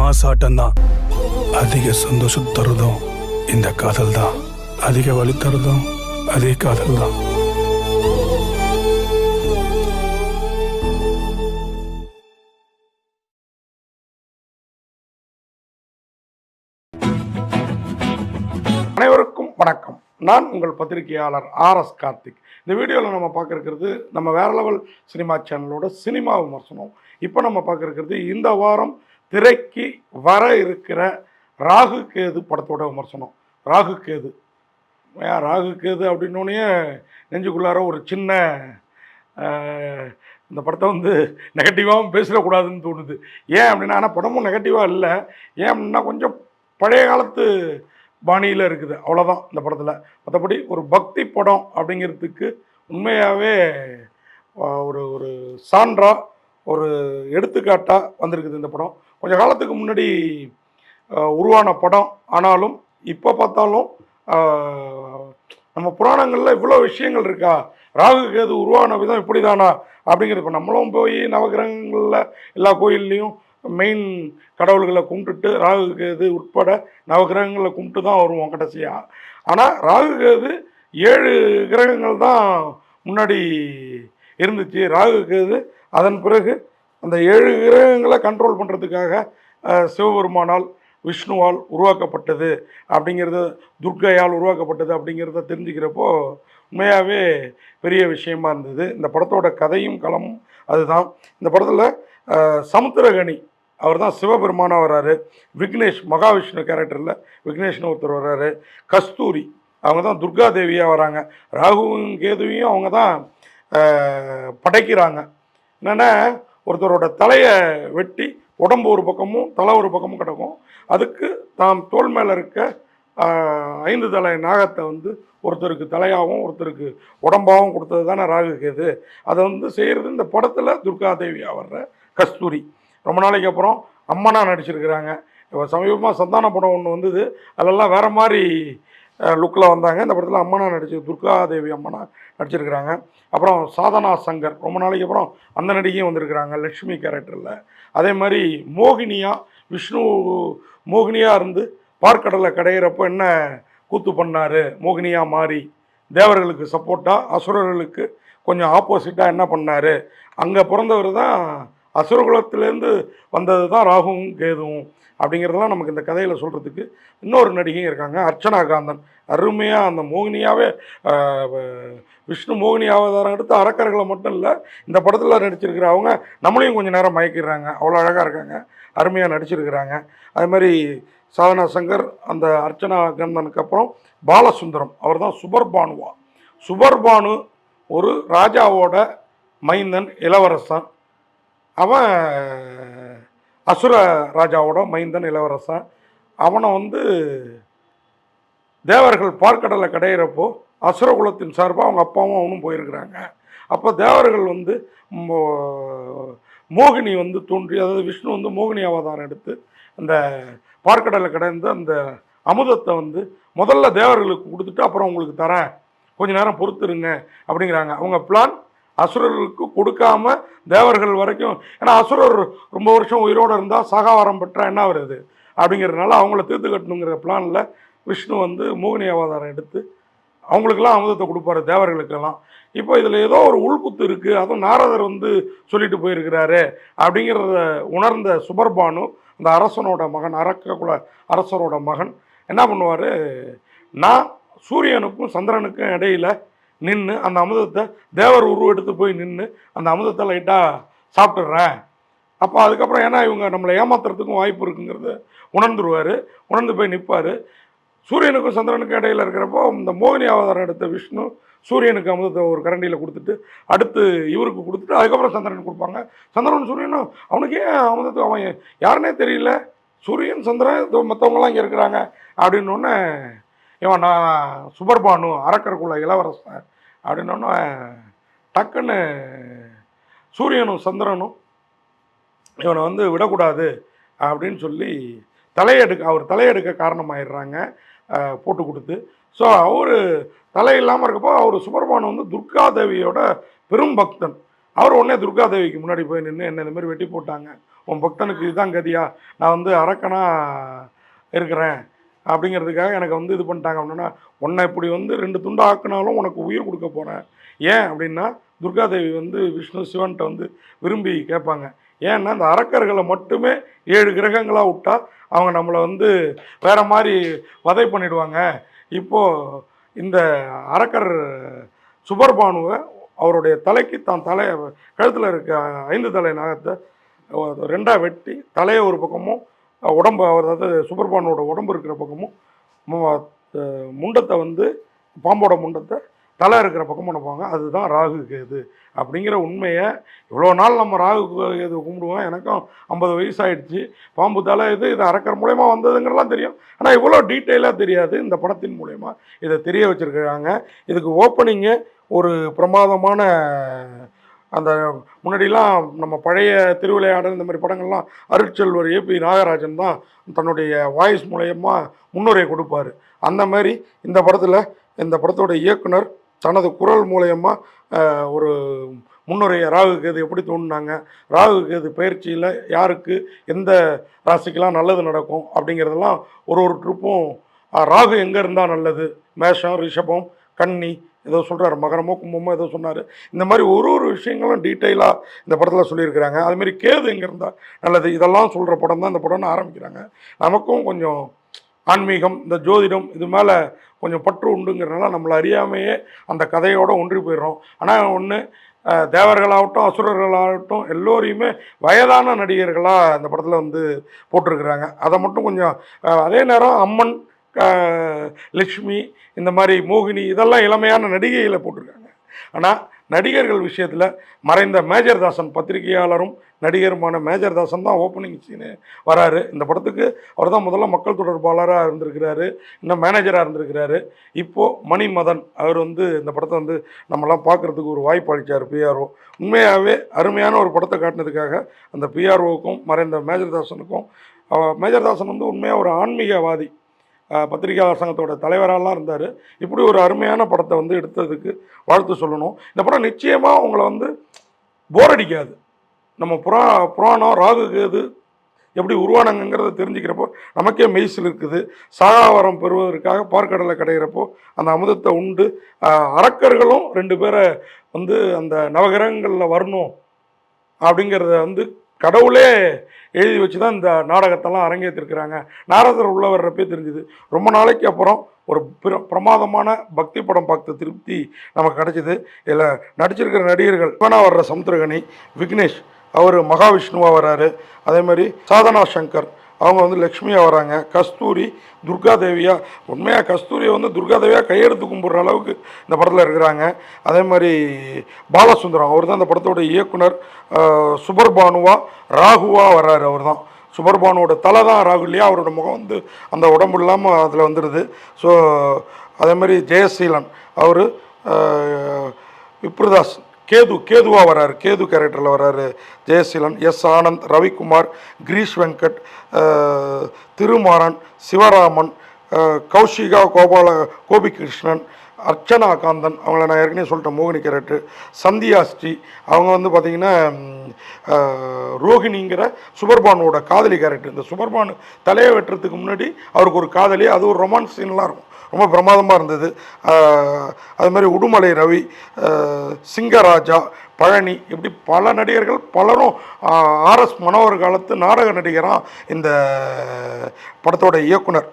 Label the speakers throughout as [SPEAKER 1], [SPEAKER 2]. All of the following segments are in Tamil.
[SPEAKER 1] மாசாட்டம் தான் அதிக சந்தோஷம் தருதும் இந்த காதல் தான் அதிக வழி தருதும் அதே காதல் தான்
[SPEAKER 2] அனைவருக்கும் வணக்கம். நான் உங்கள் பத்திரிகையாளர் ஆர் எஸ் கார்த்திக். இந்த வீடியோவில் நம்ம பார்க்க நம்ம வேற லெவல் சினிமா சேனலோட சினிமா விமர்சனம். இப்போ நம்ம பார்க்க இந்த வாரம் திரைக்கு வர இருக்கிற ராகு கேது படத்தோட விமர்சனம். ராகு கேது. ஏன் ராகு கேது அப்படின்னோடனே நெஞ்சுக்குள்ளார ஒரு சின்ன இந்த படத்தை வந்து நெகட்டிவாகவும் பேசிடக்கூடாதுன்னு தோணுது. ஏன் அப்படின்னா ஆனால் படமும் நெகட்டிவாக இல்லை. ஏன் அப்படின்னா கொஞ்சம் பழைய காலத்து பாணியில் இருக்குது. அவ்வளோதான் இந்த படத்தில். மற்றபடி ஒரு பக்தி படம் அப்படிங்கிறதுக்கு உண்மையாகவே ஒரு ஒரு சான்றாக ஒரு எடுத்துக்காட்டாக வந்திருக்குது இந்த படம். கொஞ்சம் காலத்துக்கு முன்னாடி உருவான படம். ஆனாலும் இப்போ பார்த்தாலும் நம்ம புராணங்களில் இவ்வளோ விஷயங்கள் இருக்கா? ராகு கேது உருவான விதம் இப்படி தானா அப்படிங்கிறது இப்போ நம்மளும் போய் நவகிரகங்களில் எல்லா கோயில்லையும் மெயின் கடவுள்களை கும்பிட்டுட்டு ராகு கேது உட்பட நவகிரகங்களை கும்பிட்டு தான் வருவோம் கடைசியாக ஆனால் ராகு கேது ஏழு கிரகங்கள் தான் முன்னாடி இருந்துச்சு. ராகு கேது அதன் பிறகு அந்த ஏழு கிரகங்களை கண்ட்ரோல் பண்ணுறதுக்காக சிவபெருமானால் விஷ்ணுவால் உருவாக்கப்பட்டது அப்படிங்கிறது துர்கையால் உருவாக்கப்பட்டது அப்படிங்கிறத தெரிஞ்சுக்கிறப்போ உண்மையாகவே பெரிய விஷயமா இருந்தது. இந்த படத்தோட கதையும் களமும் அதுதான். இந்த படத்தில் சமுத்திரகனி அவர் தான் சிவபெருமானாக வராரு. விக்னேஷ் மகாவிஷ்ணு கேரக்டரில் விக்னேஷ்னு ஒருத்தர் வர்றாரு கஸ்தூரி அவங்க தான் துர்கா தேவியாக வராங்க. ராகுவும் கேதுவையும் அவங்க தான் படைக்கிறாங்க. என்னென்னா ஒருத்தரோட தலையை வெட்டி உடம்பு ஒரு பக்கமும் தலை ஒரு பக்கமும் கிடக்கும். அதுக்கு தாம் தோல் மேலே இருக்க ஐந்து தலை நாகத்தை வந்து ஒருத்தருக்கு தலையாகவும் ஒருத்தருக்கு உடம்பாகவும் கொடுத்தது தானே ராகுகேது. அதை வந்து செய்கிறது இந்த படத்தில் துர்கா தேவியாக வர்ற கஸ்தூரி. ரொம்ப நாளைக்கு அப்புறம் அம்மனாக நடிச்சிருக்கிறாங்க. இப்போ சமீபமாக சந்தான படம் ஒன்று வந்தது. அதெல்லாம் வேறு மாதிரி லுக்கில் வந்தாங்க. இந்த படத்தில் அம்மனா நடிச்சு துர்கா தேவி அம்மனா நடிச்சிருக்கிறாங்க. அப்புறம் சாதனா சங்கர் ரொம்ப நாளைக்கு அப்புறம் அந்த நடிகையும் வந்திருக்கிறாங்க லக்ஷ்மி கேரக்டரில் அதே மாதிரி மோகினியா விஷ்ணு மோகினியாக இருந்து பார்க்கடலை கடையிறப்போ என்ன கூத்து பண்ணார்? மோகினியா மாறி. தேவர்களுக்கு சப்போர்ட்டாக அசுரர்களுக்கு கொஞ்சம் ஆப்போசிட்டாக என்ன பண்ணார்? அங்கே பிறந்தவர் தான் அசுரகுலத்திலேருந்து வந்தது தான் ராகுவும் கேதுவும் அப்படிங்கிறதெல்லாம் நமக்கு இந்த கதையில் சொல்கிறதுக்கு இன்னொரு நடிகையும் இருக்காங்க அர்ச்சனா காந்தன் அருமையாக அந்த மோகினியாகவே விஷ்ணு மோகினி அவதாரம் எடுத்து அரக்கர்களை மட்டும் இல்லை இந்த படத்தில் நடிச்சிருக்கிற அவங்க நம்மளையும் கொஞ்சம் நேரம் மயக்கிடுறாங்க. அவ்வளோ அழகாக இருக்காங்க. அருமையாக நடிச்சிருக்கிறாங்க. அதே மாதிரி சாதனா சங்கர் அந்த அர்ச்சனா கந்தனுக்கு அப்புறம் பாலசுந்தரம். அவர் தான் சுபர்பானுவா. சுபர்பானு ஒரு ராஜாவோட மைந்தன் இளவரசன். அவன் அசுர ராஜாவோட மைந்தன் இளவரசன். அவனை வந்து தேவர்கள் பார்க்கடலை கடையிறப்போ அசுரகுலத்தின் சார்பாக அவங்க அப்பாவும் அவனும் போயிருக்கிறாங்க. அப்போ தேவர்கள் வந்து மோ- மோகினி வந்து தோன்றி அதாவது விஷ்ணு வந்து மோகினி அவதாரம் எடுத்து அந்த பார்க்கடலை கடைந்து அந்த அமுதத்தை வந்து முதல்ல தேவர்களுக்கு கொடுத்துட்டு அப்புறம் உங்களுக்கு தரேன். கொஞ்ச நேரம் பொறுத்துருங்க அப்படிங்கிறாங்க. அவங்க பிளான் அசுரர்களுக்கு கொடுக்காம தேவர்கள் வரைக்கும் ஏன்னா அசுரர் ரொம்ப வருஷம் உயிரோடு இருந்தால் சகாவாரம் பெற்றா என்ன வருது அப்படிங்கிறதுனால அவங்கள தீர்த்து கட்டணுங்கிற பிளானில் விஷ்ணு வந்து மோகினி அவதாரம் எடுத்து அவங்களுக்கெல்லாம் அமுதத்தை கொடுப்பாரு தேவர்களுக்கெல்லாம். இப்போ இதில் ஏதோ ஒரு உள்குத்து இருக்குது அதுவும் நாரதர் வந்து சொல்லிட்டு போயிருக்கிறாரு அப்படிங்கிறத உணர்ந்த சுபர்பானு அந்த அரசனோட மகன் அரக்ககுல அரசரோட மகன் என்ன பண்ணுவார்? நான் சூரியனுக்கும் சந்திரனுக்கும் இடையில நின்று அந்த அமுதத்தை தேவர் உருவெடுத்து போய் நின்று அந்த அமுதத்தை லைட்டாக சாப்பிட்டுடுறேன். அப்போ அதுக்கப்புறம் ஏன்னா இவங்க நம்மளை ஏமாத்துறதுக்கும் வாய்ப்பு இருக்குங்கிறத உணர்ந்துருவார். உணர்ந்து போய் நிற்பார் சூரியனுக்கும் சந்திரனுக்கும் இடையில இருக்கிறப்போ இந்த மோகினி அவதாரம் எடுத்த விஷ்ணு சூரியனுக்கு அமுதத்தை ஒரு கரண்டியில் கொடுத்துட்டு அடுத்து இவருக்கு கொடுத்துட்டு அதுக்கப்புறம் சந்திரனுக்கு கொடுப்பாங்க. சந்திரன் சூரியனும் அவனுக்கு ஏன் அமுதத்தை அவன் யாருன்னே தெரியல. சூரியன் சந்திரன் மற்றவங்களாம் இங்கே இருக்கிறாங்க. அப்படின்னோடனே இவன் நான் சுபர்பானு அரக்கருக்குள்ள இளவரசன். அப்படின்னோடனே டக்குன்னு சூரியனும் சந்திரனும் இவனை வந்து விடக்கூடாது அப்படின்னு சொல்லி தலையெடுக்க அவர் தலையெடுக்க காரணமாயிடுறாங்க போட்டு கொடுத்து. ஸோ அவர் தலை இல்லாமல் இருக்கப்போ அவர் சுப்பிரமணியம் வந்து துர்காதேவியோட பெரும் பக்தன். அவர் உடனே துர்காதேவிக்கு முன்னாடி போய் நின்று என்ன இந்த மாதிரி வெட்டி போட்டாங்க? உன் பக்தனுக்கு இதுதான் கதியா? நான் வந்து அரக்கனா இருக்கிறேன். அப்படிங்கிறதுக்காக எனக்கு வந்து இது பண்ணிட்டாங்க. அப்படின்னா உன்னை இப்படி வந்து ரெண்டு துண்டு ஆக்குனாலும் உனக்கு உயிர் கொடுக்க போகிறேன் ஏன் அப்படின்னா துர்காதேவி வந்து விஷ்ணு சிவன்கிட்ட வந்து விரும்பி கேட்பாங்க. ஏன்னா இந்த அரக்கர்களை மட்டுமே ஏழு கிரகங்களாக விட்டா அவங்க நம்மளை வந்து வேற மாதிரி வதை பண்ணிடுவாங்க. இப்போது இந்த அரக்கர் சுபர்பானுவை அவருடைய தலைக்கு தான் தலையை கழுத்தில் இருக்க ஐந்து தலை நாகத்தை ரெண்டாக வெட்டி தலையை ஒரு பக்கமும் உடம்பு அதாவது சுபர்பானோட உடம்பு இருக்கிற பக்கமும் முண்டத்தை வந்து பாம்போட முண்டத்தை தலை இருக்கிற பக்கமும் நினைப்பாங்க அதுதான் ராகு கேது அப்படிங்கிற உண்மையை இவ்வளோ நாள் நம்ம ராகு கேது கும்பிடுவோம். எனக்கும் ஐம்பது வயசு ஆயிடுச்சு பாம்பு தலை இது இது அறக்கிற மூலயமா வந்ததுங்கிறலாம் தெரியும். ஆனால் இவ்வளோ டீட்டெயிலாக தெரியாது. இந்த படத்தின் மூலயமா இதை தெரிய வச்சுருக்காங்க இதுக்கு ஓப்பனிங்கு ஒரு பிரமாதமான அந்த முன்னாடிலாம் நம்ம பழைய திருவிளையாடல் இந்த மாதிரி படங்கள்லாம் அருட்செல்வர் ஏபி நாகராஜன் தான் தன்னுடைய வாய்ஸ் மூலயமா முன்னுரை கொடுப்பார். அந்த மாதிரி இந்த படத்தில் இந்த படத்தோட இயக்குனர் தனது குரல் மூலயமா ஒரு முன்னுரையை ராகு கேது எப்படி தோணுனாங்க ராகு கேது பயிற்சியில் யாருக்கு எந்த ராசிக்கெல்லாம் நல்லது நடக்கும் அப்படிங்கிறதெல்லாம் ஒரு ஒரு ட்ரிப்பும் ராகு எங்கே இருந்தால் நல்லது? மேஷம் ரிஷபம் கன்னி ஏதோ சொல்கிறாரு மகரமோ கும்பமோ ஏதோ சொன்னார். இந்த மாதிரி ஒரு ஒரு விஷயங்களும் டீட்டெயிலாக இந்த படத்தில் சொல்லியிருக்கிறாங்க. அதுமாரி கேது எங்கே இருந்தால் நல்லது. இதெல்லாம் சொல்கிற படம் தான் இந்த படம்னு ஆரம்பிக்கிறாங்க. நமக்கும் கொஞ்சம் ஆன்மீகம் இந்த ஜோதிடம் இது மேலே கொஞ்சம் பற்று உண்டுங்கிறனால நம்மளை அறியாமையே அந்த கதையோடு ஒன்றி போயிடுறோம். ஆனால் ஒன்று தேவர்களாகட்டும் அசுரர்களாகட்டும் எல்லோரையுமே வயதான நடிகர்களாக இந்த படத்தில் வந்து போட்டிருக்கிறாங்க. அதை மட்டும் கொஞ்சம் அதே நேரம் அம்மன் லக்ஷ்மி இந்த மாதிரி மோகினி இதெல்லாம் இளமையான நடிகைகளை போட்டிருக்காங்க. ஆனால் நடிகர்கள் விஷயத்தில் மறைந்த மேஜர் தாசன் பத்திரிகையாளரும் நடிகருமான மேஜர் தாசன் தான் ஓப்பனிங் சீனு வராரு. இந்த படத்துக்கு அவர் தான் முதல்ல மக்கள் தொடர்பாளராக இருந்திருக்கிறாரு இன்னும் மேனேஜராக இருந்திருக்கிறாரு. இப்போது மணிமதன் அவர் வந்து இந்த படத்தை வந்து நம்மலாம் பார்க்குறதுக்கு ஒரு வாய்ப்பு அளித்தார் பிஆர்ஓ உண்மையாகவே அருமையான ஒரு படத்தை காட்டினதுக்காக அந்த பிஆர்ஓவுக்கும் மறைந்த மேஜர் தாசனுக்கும் மேஜர் தாசன் வந்து உண்மையாக ஒரு ஆன்மீகவாதி. பத்திரிகையாளர் சங்கத்தோட தலைவராலாம் இருந்தார். இப்படி ஒரு அருமையான படத்தை வந்து எடுத்ததுக்கு வாழ்த்து சொல்லணும். இந்த படம் நிச்சயமாக உங்களை வந்து போர் அடிக்காது. நம்ம புரா புராணம் ராகு கேது எப்படி உருவானாங்கங்கிறத தெரிஞ்சுக்கிறப்போ நமக்கே மெய்சில் இருக்குது. சாகாவரம் பெறுவதற்காக பார்க்கடலை கிடைக்கிறப்போ அந்த அமுதத்தை உண்டு. அரக்கர்களும் ரெண்டு பேரை வந்து அந்த நவகிரகங்களில் வரணும் அப்படிங்கிறத வந்து கடவுளே எழுதி வச்சு தான் இந்த நாடகத்தெல்லாம் அரங்கேற்றிருக்கிறாங்க. நாரதர் உள்ள வர்றப்பே தெரிஞ்சுது. ரொம்ப நாளைக்கு அப்புறம் ஒரு பிர பிரமாதமான பக்தி படம் பார்த்த திருப்தி நமக்கு கிடச்சிது. இதில் நடிச்சிருக்கிற நடிகர்கள் இவனா வர்ற சமுத்திரகனி விக்னேஷ் அவர் மகாவிஷ்ணுவாக வர்றாரு. அதே மாதிரி சாதனா சங்கர் அவங்க வந்து லக்ஷ்மியாக வராங்க. கஸ்தூரி துர்காதேவியா. உண்மையாக கஸ்தூரியை வந்து துர்காதேவியாக கையெடுத்து கும்பிட்ற அளவுக்கு இந்த படத்தில் இருக்கிறாங்க. அதே மாதிரி பாலசுந்தரம் அவர் தான் இந்த படத்தோட இயக்குனர். சுபர் சுபர்பானுவா ராகுவாக வர்றாரு அவர் தான் சுபர்பானுவோட தலை தான் ராகு இல்லையா? அவரோட முகம் வந்து அந்த உடம்பு இல்லாமல் அதில் வந்துடுது ஸோ அதே மாதிரி ஜெயசீலன் அவர் விப்ருதாஸ் கேது கேதுவாக வராரு கேது கேரக்டரில் வராரு ஜெயசீலன் எஸ் ஆனந்த் ரவிக்குமார் கிரீஷ் வெங்கட் திருமாறன் சிவராமன் கௌஷிகா கோபால கோபிகிருஷ்ணன் அர்ச்சனா காந்தன் அவங்கள நான் ஏற்கனவே சொல்லிட்டேன் மோகினி கேரக்டர் சந்தியா ஸ்ரீ அவங்க வந்து பார்த்திங்கன்னா ரோஹிணிங்கிற ரோகிணிங்கிற சுபர்பானோட காதலி கேரக்டர் இந்த சுபர்பானு தலையை வெட்டுறதுக்கு முன்னாடி அவருக்கு ஒரு காதலி அது ஒரு ரொமான்ஸ் சீன்லாம் இருக்கும். ரொம்ப பிரமாதமாக இருந்தது. அது மாதிரி உடுமலை ரவி சிங்கராஜா பழனி இப்படி பல நடிகர்கள் பலரும் ஆர்எஸ் மனோகர் காலத்து நாடக நடிகராக இந்த படத்தோட இயக்குனர்.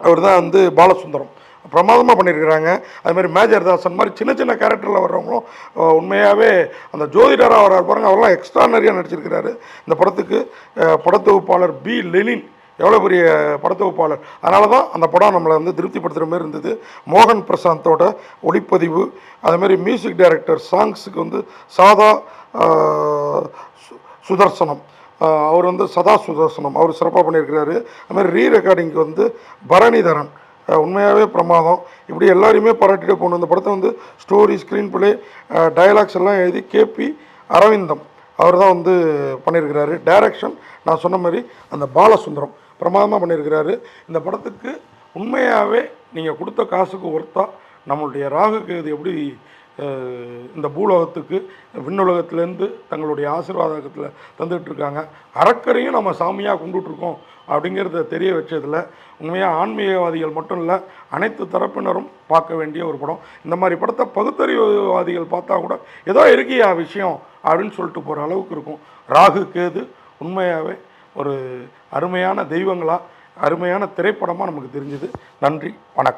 [SPEAKER 2] அவர் தான் வந்து பாலசுந்தரம். பிரமாதமாக பண்ணியிருக்கிறாங்க அது மாதிரி மேஜர் தாசன் மாதிரி சின்ன சின்ன கேரக்டரில் வர்றவங்களும் உண்மையாகவே அந்த ஜோதிடராக வர்றார் பாருங்கள் அவரெல்லாம் எக்ஸ்ட்ரானரியாக நடிச்சிருக்கிறாரு. இந்த படத்துக்கு படத்தொகுப்பாளர் பி. லெனின். எவ்வளோ பெரிய படத்தொகுப்பாளர். அதனால தான் அந்த படம் நம்மளை வந்து திருப்திப்படுத்துகிற மாதிரி இருந்தது. மோகன் பிரசாந்தோட ஒளிப்பதிவு அதுமாரி மியூசிக் டைரக்டர் சாங்ஸுக்கு வந்து சாதா சு- சுதர்சனம். அவர் வந்து சதா சுதர்சனம். அவர் சிறப்பாக பண்ணியிருக்கிறாரு அது மாதிரி ரீ ரெக்கார்டிங்க்கு வந்து பரணிதரன். உண்மையாகவே பிரமாதம். இப்படி எல்லாரையுமே பாராட்டிட்டு போகணும். இந்த படத்தை வந்து ஸ்டோரி ஸ்க்ரீன் பிளே டயலாக்ஸ் எல்லாம் எழுதி கேபி அரவிந்தம் அவர் தான் வந்து பண்ணியிருக்கிறாரு. டைரக்ஷன் நான் சொன்ன மாதிரி அந்த பாலசுந்தரம் பிரமாதமாக பண்ணியிருக்கிறாரு. இந்த படத்துக்கு உண்மையாகவே நீங்கள் கொடுத்த காசுக்கு ஒர்த்தா நம்மளுடைய ராகுக்கு இது எப்படி இந்த பூலோகத்துக்கு விண்ணுலகத்துலேருந்து தங்களுடைய ஆசீர்வாதத்தில் தந்துட்டு இருக்காங்க. அறக்கரையும் நம்ம சாமியாக கும்பிட்டுருக்கோம். அப்படிங்கிறத தெரிய வச்சதில் உண்மையாக ஆன்மீகவாதிகள் மட்டும் இல்லை அனைத்து தரப்பினரும் பார்க்க வேண்டிய ஒரு படம். இந்த மாதிரி படத்தை பகுத்தறிவுவாதிகள் பார்த்தா கூட ஏதோ இருக்கியா விஷயம் அப்படின்னு சொல்லிட்டு போகிற அளவுக்கு இருக்கும். ராகு கேது உண்மையாகவே ஒரு அருமையான தெய்வங்களாக அருமையான திரைப்படமாக நமக்கு தெரிஞ்சுது. நன்றி வணக்கம்.